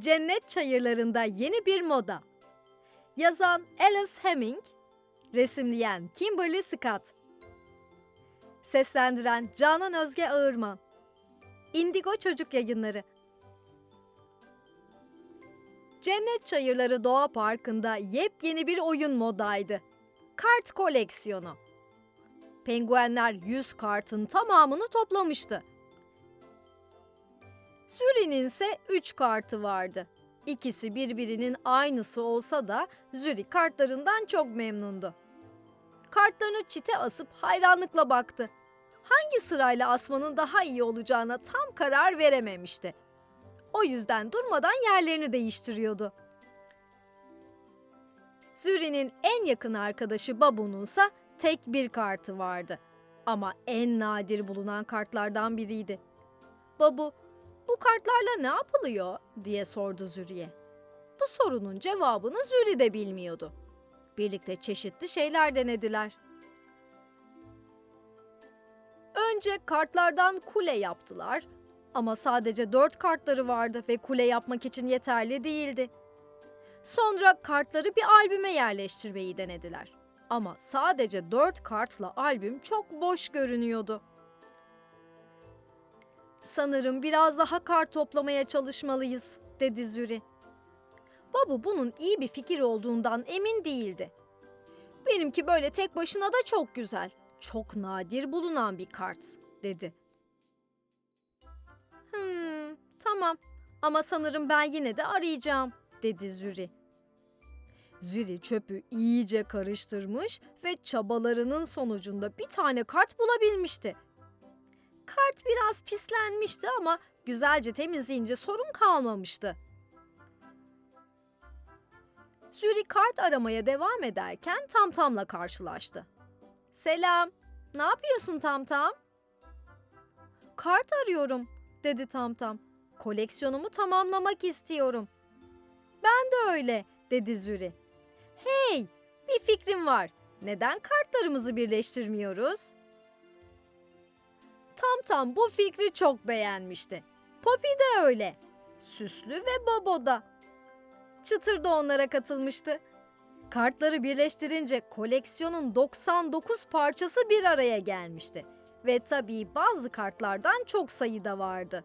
Cennet Çayırlarında yeni bir moda. Yazan Alice Heming, resimleyen Kimberly Scott. Seslendiren Canan Özge Ağırman. Indigo Çocuk Yayınları. Cennet Çayırları Doğa Parkı'nda yepyeni bir oyun modaydı. Kart koleksiyonu. Penguenler 100 kartın tamamını toplamıştı. Züri'nin ise 3 kartı vardı. İkisi birbirinin aynısı olsa da Züri kartlarından çok memnundu. Kartlarını çite asıp hayranlıkla baktı. Hangi sırayla asmanın daha iyi olacağına tam karar verememişti. O yüzden durmadan yerlerini değiştiriyordu. Züri'nin en yakın arkadaşı Babu'nunsa tek bir kartı vardı. Ama en nadir bulunan kartlardan biriydi. Babu, bu kartlarla ne yapılıyor diye sordu Züri'ye. Bu sorunun cevabını Züri de bilmiyordu. Birlikte çeşitli şeyler denediler. Önce kartlardan kule yaptılar ama sadece dört kartları vardı ve kule yapmak için yeterli değildi. Sonra kartları bir albüme yerleştirmeyi denediler. Ama sadece dört kartla albüm çok boş görünüyordu. Sanırım biraz daha kart toplamaya çalışmalıyız, dedi Züri. Babu bunun iyi bir fikir olduğundan emin değildi. Benimki böyle tek başına da çok güzel, çok nadir bulunan bir kart, dedi. Hmm, tamam ama sanırım ben yine de arayacağım, dedi Züri. Züri çöpü iyice karıştırmış ve çabalarının sonucunda bir tane kart bulabilmişti. Kart biraz pislenmişti ama güzelce temizleyince sorun kalmamıştı. Züri kart aramaya devam ederken Tamtam'la karşılaştı. Selam, ne yapıyorsun Tamtam? Kart arıyorum, dedi Tamtam. Koleksiyonumu tamamlamak istiyorum. Ben de öyle, dedi Züri. Hey, bir fikrim var. Neden kartlarımızı birleştirmiyoruz? Tam tam bu fikri çok beğenmişti. Poppy de öyle. Süslü ve Bobo da. Çıtır da onlara katılmıştı. Kartları birleştirince koleksiyonun 99 parçası bir araya gelmişti. Ve tabii bazı kartlardan çok sayıda vardı.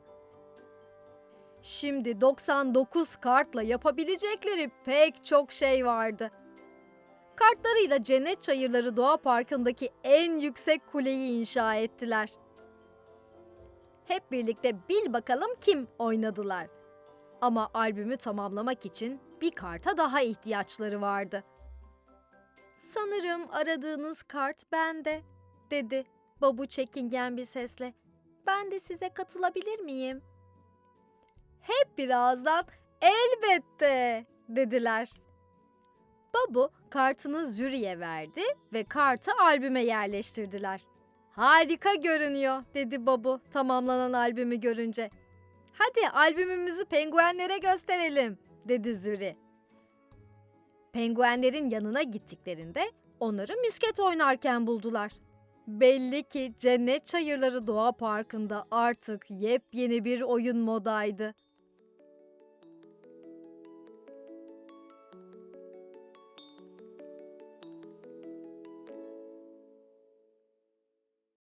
Şimdi 99 kartla yapabilecekleri pek çok şey vardı. Kartlarıyla Cennet Çayırları Doğa Parkı'ndaki en yüksek kuleyi inşa ettiler. Hep birlikte bil bakalım kim oynadılar. Ama albümü tamamlamak için bir karta daha ihtiyaçları vardı. Sanırım aradığınız kart bende, dedi Babu çekingen bir sesle. Ben de size katılabilir miyim? Hep birazdan elbette dediler. Babu kartını Züri'ye verdi ve kartı albüme yerleştirdiler. Harika görünüyor dedi Babu tamamlanan albümü görünce. Hadi albümümüzü penguenlere gösterelim dedi Züri. Penguenlerin yanına gittiklerinde onları misket oynarken buldular. Belli ki Cennet Çayırları Doğa Parkı'nda artık yepyeni bir oyun modaydı.